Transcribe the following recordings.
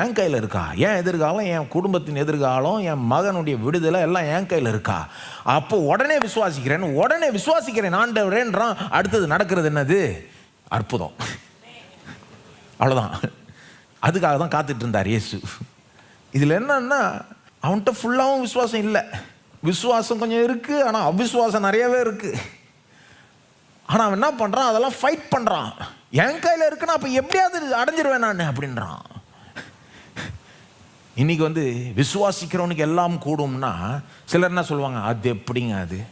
என் கையில் இருக்கா? என் எதிர்காலம் என் குடும்பத்தின் எதிர்காலம் என் மகனுடைய விடுதலை எல்லாம் என் கையில் இருக்கா? அப்போ உடனே விசுவாசிக்கிறேன். உடனே விசுவாசிக்கிறேன். ஆண்டவரேன்றான். அடுத்தது நடக்கிறது என்னது? அற்புதம். அவ்வளோதான் அதுக்காக தான் காத்துட்டு இருந்தார் இயேசு. இதில் என்னன்னா அவன்கிட்ட ஃபுல்லாகவும் விசுவாசம் இல்லை. விசுவாசம் கொஞ்சம் இருக்குது ஆனால் அவிசுவாசம் நிறையவே இருக்குது ஆனால் அவன் என்ன பண்ணுறான் அதெல்லாம் ஃபைட் பண்ணுறான் என் கையில் இருக்குன்னா அப்போ எப்படியாவது அடைஞ்சிருவேன் நான் அப்படின்றான். இன்னைக்கு வந்து விசுவாசிக்கிறவனுக்கு எல்லாம் கூடும்னா சிலர் என்ன சொல்லுவாங்க அது எப்படிங்க அது?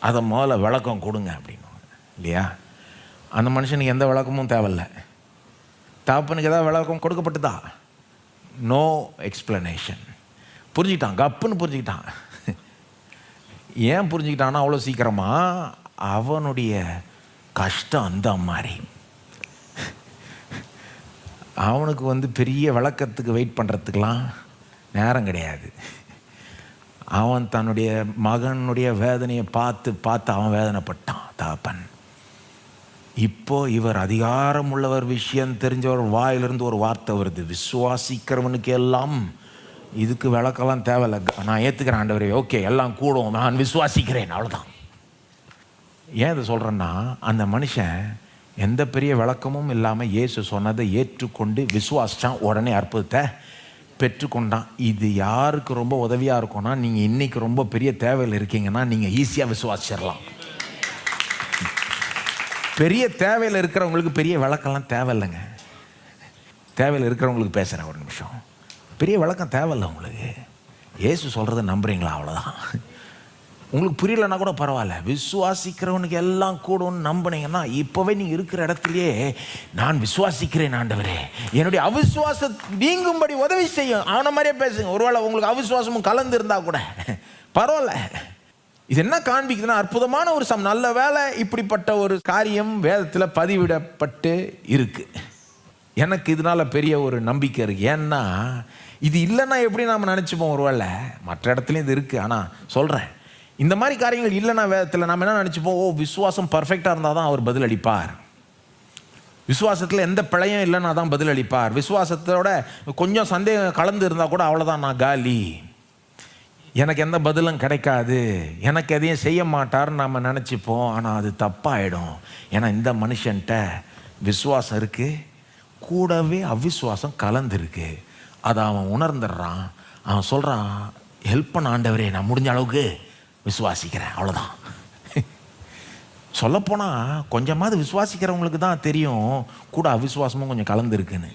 அதை முதல்ல விளக்கம் கொடுங்க அப்படின்னுவாங்க. இல்லையா? அந்த மனுஷனுக்கு எந்த விளக்கமும் தேவையில்ல. தாப்பனுக்கு ஏதாவது விளக்கம் கொடுக்கப்பட்டதா? நோ எக்ஸ்பிளனேஷன் புரிஞ்சுக்கிட்டான் கப்புன்னு புரிஞ்சுக்கிட்டான். ஏன் புரிஞ்சுக்கிட்டான்னா அவ்வளோ சீக்கிரமாக அவனுடைய கஷ்டம் அந்த மாதிரி. அவனுக்கு வந்து பெரிய விளக்கத்துக்கு வெயிட் பண்ணுறதுக்கெலாம் நேரம் கிடையாது. அவன் தன்னுடைய மகனுடைய வேதனையை பார்த்து பார்த்து அவன் வேதனைப்பட்டான். தாப்பன். இப்போ இவர் அதிகாரம் உள்ளவர் விஷயம் தெரிஞ்சவர் வாயிலிருந்து ஒரு வார்த்தை வருது. விசுவாசிக்கிறவனுக்கு எல்லாம் இதுக்கு விளக்கெல்லாம் தேவையில்ல. நான் ஏற்றுக்கிறேன் ஆண்டவரே. ஓகே எல்லாம் கூடும். நான் விசுவாசிக்கிறேன். அவ்வளோதான் ஏன் இதை சொல்கிறேன்னா அந்த மனுஷன் எந்த பெரிய விளக்கமும் இல்லாமல் இயேசு சொன்னதை ஏற்றுக்கொண்டு விசுவாசித்தான் உடனே அற்புதத்தை பெற்றுக்கொண்டான். இது யாருக்கு ரொம்ப உதவியாக இருக்கும்னா நீங்கள் இன்றைக்கி ரொம்ப பெரிய தேவையில் இருக்கீங்கன்னா நீங்கள் ஈஸியாக விசுவாசிச்சிடலாம் பெரிய தேவையில் இருக்கிறவங்களுக்கு பெரிய விளக்கம்லாம் தேவையில்லைங்க. தேவையில் இருக்கிறவங்களுக்கு பேசுகிறேன் ஒரு நிமிஷம். பெரிய விளக்கம் தேவையில்லை உங்களுக்கு. இயேசு சொல்கிறத நம்புறீங்களா? அவ்வளோதான் உங்களுக்கு புரியலன்னா கூட பரவாயில்ல. விசுவாசிக்கிறவனுக்கு எல்லாம் கூடும்னு நம்பினீங்கன்னா இப்போவே நீங்கள் இருக்கிற இடத்துலையே நான் விசுவாசிக்கிறேன் ஆண்டவரே. என்னுடைய அவிசுவாச நீங்கும்படி உதவி செய்யும். அவனை மாதிரியே பேசுங்க. ஒருவேளை உங்களுக்கு அவிசுவாசமும் கலந்து இருந்தால் கூட. பரவாயில்ல. இது என்ன காண்பிக்குதுன்னா அற்புதமான ஒரு சம் நல்ல வேலை இப்படிப்பட்ட ஒரு காரியம் வேதத்தில் பதிவிடப்பட்டு இருக்கு. எனக்கு இதனால் பெரிய ஒரு நம்பிக்கை இருக்குது ஏன்னா இது இல்லைன்னா எப்படி நாம் நினச்சிப்போம் ஒருவேளை? மற்ற இடத்துலையும் இது இருக்குது ஆனால் சொல்கிறேன் இந்த மாதிரி காரியங்கள் இல்லைன்னா வேதத்தில் நம்ம என்ன நினச்சிப்போம்? ஓ விசுவாசம் பர்ஃபெக்டாக இருந்தால் தான் அவர் பதில் அளிப்பார் விசுவாசத்தில் எந்த பிழையும் இல்லைன்னா தான் பதில் அளிப்பார் விசுவாசத்தோட கொஞ்சம் சந்தேகம் கலந்து இருந்தால் கூட அவ்வளோதான் நான் காலி. எனக்கு எந்த பதிலும் கிடைக்காது. எனக்கு எதையும் செய்ய மாட்டார்னு நாம் நினச்சிப்போம். ஆனால் அது தப்பாயிடும். ஏன்னா இந்த மனுஷன்ட்ட விசுவாசம் இருக்குது கூடவே அவிசுவாசம் கலந்துருக்கு. அதை அவன் உணர்ந்துடுறான். அவன் சொல்கிறான் ஹெல்ப் பண்ண ஆண்டவரே நான் முடிஞ்ச அளவுக்கு விசுவாசிக்கிறேன் அவ்வளோதான் சொல்லப்போனால் கொஞ்சமாவது விசுவாசிக்கிறவங்களுக்கு தான் தெரியும். கூட அவிசுவாசமும் கொஞ்சம் கலந்துருக்குன்னு.